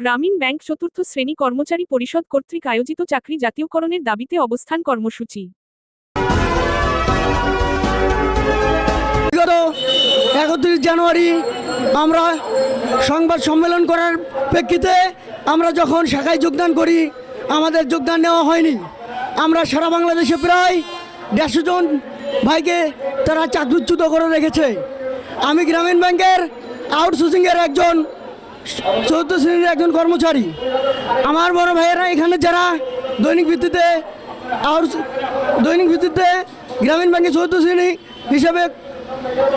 গ্রামীণ ব্যাংক চতুর্থ শ্রেণি কর্মচারী পরিষদ কর্তৃক আয়োজিত চাকরি জাতীয়করণের দাবিতে অবস্থান কর্মসূচি। বিগত একত্রিশ জানুয়ারি আমরা সংবাদ সম্মেলন করার প্রেক্ষিতে আমরা যখন শাখায় যোগদান করি, আমাদের যোগদান নেওয়া হয়নি। আমরা সারা বাংলাদেশে প্রায় দেড়শো জন ভাইকে তারা চাকরিচ্যুত করে রেখেছে। আমি গ্রামীণ ব্যাংকের আউটসোর্সিংয়ের একজন চৌদ্দ শ্রেণির একজন কর্মচারী। আমার বড় ভাইয়েরা এখানে যারা দৈনিক ভিত্তিতে আর দৈনিক ভিত্তিতে গ্রামীণ ব্যাংকের চৌদ্দ শ্রেণি হিসেবে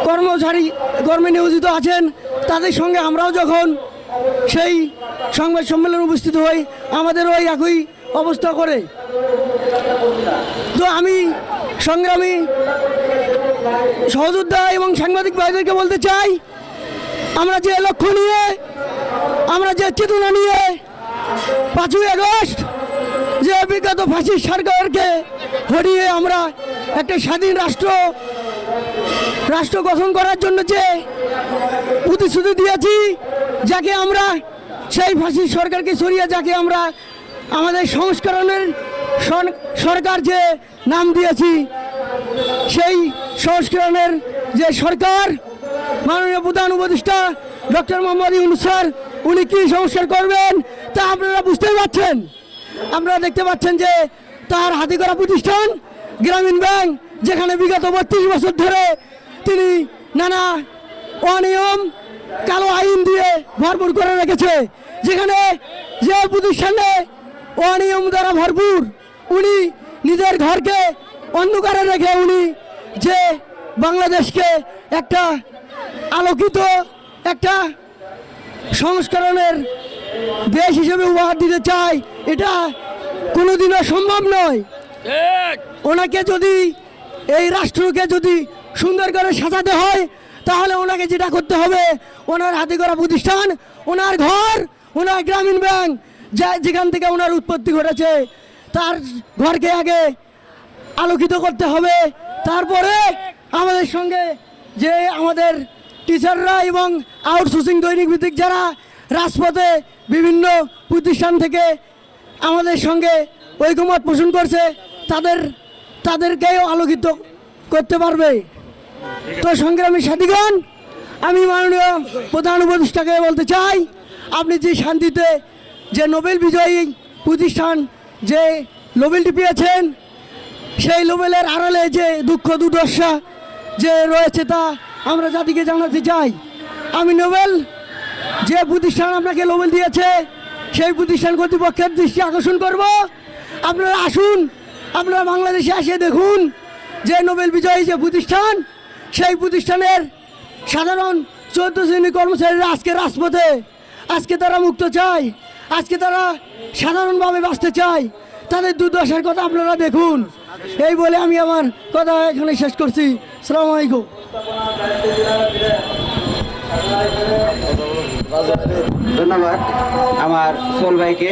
কর্মচারী, কর্মে নিয়োজিত আছেন, তাদের সঙ্গে আমরাও যখন সেই সংবাদ সম্মেলনে উপস্থিত হই, আমাদের ওই একই অবস্থা করে। তো আমি সংগ্রামী সহযোদ্ধা এবং সাংবাদিক ভাইদেরকে বলতে চাই, আমরা যে লক্ষ্য নিয়ে আমরা যে চেতনা নিয়ে পাঁচই আগস্ট যে বিগত ফাঁসির সরকারকে হরিয়ে আমরা একটা স্বাধীন রাষ্ট্র রাষ্ট্র গঠন করার জন্য যে প্রতিশ্রুতি দিয়েছি, যাকে আমরা সেই ফাঁসির সরকারকে সরিয়ে, যাকে আমরা আমাদের সংস্করণের সরকার যে নাম দিয়েছি, সেই সংস্করণের যে সরকার, মাননীয় প্রধান উপদেষ্টা ডক্টর মোহাম্মদ ইউনুস স্যার উনি কী সংস্কার করবেন তা আপনারা বুঝতেই পারছেন। আপনারা দেখতে পাচ্ছেন যে তার হাতে করা প্রতিষ্ঠান গ্রামীণ ব্যাংক, যেখানে বিগত বত্রিশ বছর ধরে তিনি নানা অনিয়ম, কালো আইন দিয়ে ভরপুর করে রেখেছে। যেখানে যে প্রতিষ্ঠানে অনিয়ম দ্বারা ভরপুর, উনি নিজের ঘরকে অন্ধকারে রেখে উনি যে বাংলাদেশকে একটা আলোকিত, একটা সংস্করণের দেশ হিসেবে উপহার দিতে চায় এটা কোনোদিনও সম্ভব নয়। ওনাকে যদি এই রাষ্ট্রকে যদি সুন্দর করে সাজাতে হয় তাহলে ওনাকে যেটা করতে হবে ওনার হাতে করা প্রতিষ্ঠান ওনার ঘর ওনার গ্রামীণ ব্যাংক যা যেখান থেকে ওনার উৎপত্তি ঘটেছে তার ঘরকে আগে আলোকিত করতে হবে। তারপরে আমাদের সঙ্গে যে আমাদের টিচাররা এবং আউটসোর্সিং দৈনিক ভিত্তিক যারা রাজপথে বিভিন্ন প্রতিষ্ঠান থেকে আমাদের সঙ্গে ঐকমত পোষণ করছে, তাদের, তাদেরকেও আলোকিত করতে পারবে। তো সংগ্রামী সাথীগণ, আমি মাননীয় প্রধান উপদেষ্টাকে বলতে চাই, আপনি যে শান্তিতে যে নোবেল বিজয়ী প্রতিষ্ঠান যে নোবেলটি পেয়েছেন, সেই নোবেলের আড়ালে যে দুঃখ দুর্দশা যে রয়েছে তা আমরা জাতিকে জানাতে চাই। আমি নোবেল যে প্রতিষ্ঠান আপনাকে নোবেল দিয়েছে, সেই প্রতিষ্ঠান কর্তৃপক্ষের দৃষ্টি আকর্ষণ করব। আপনারা আসুন, আপনারা বাংলাদেশে এসে দেখুন যে নোবেল বিজয়ী যে প্রতিষ্ঠান, সেই প্রতিষ্ঠানের সাধারণ চৌদ্দ শ্রেণি কর্মচারীরা আজকে রাজপথে, আজকে তারা মুক্ত চায়, আজকে তারা সাধারণভাবে বাঁচতে চায়। তাদের দুর্দশার কথা আপনারা দেখুন। এই বলে আমি আমার কথা এখানে শেষ করছি। সালাম আলাইকুম। ধন্যবাদ আমার সোল ভাইকে।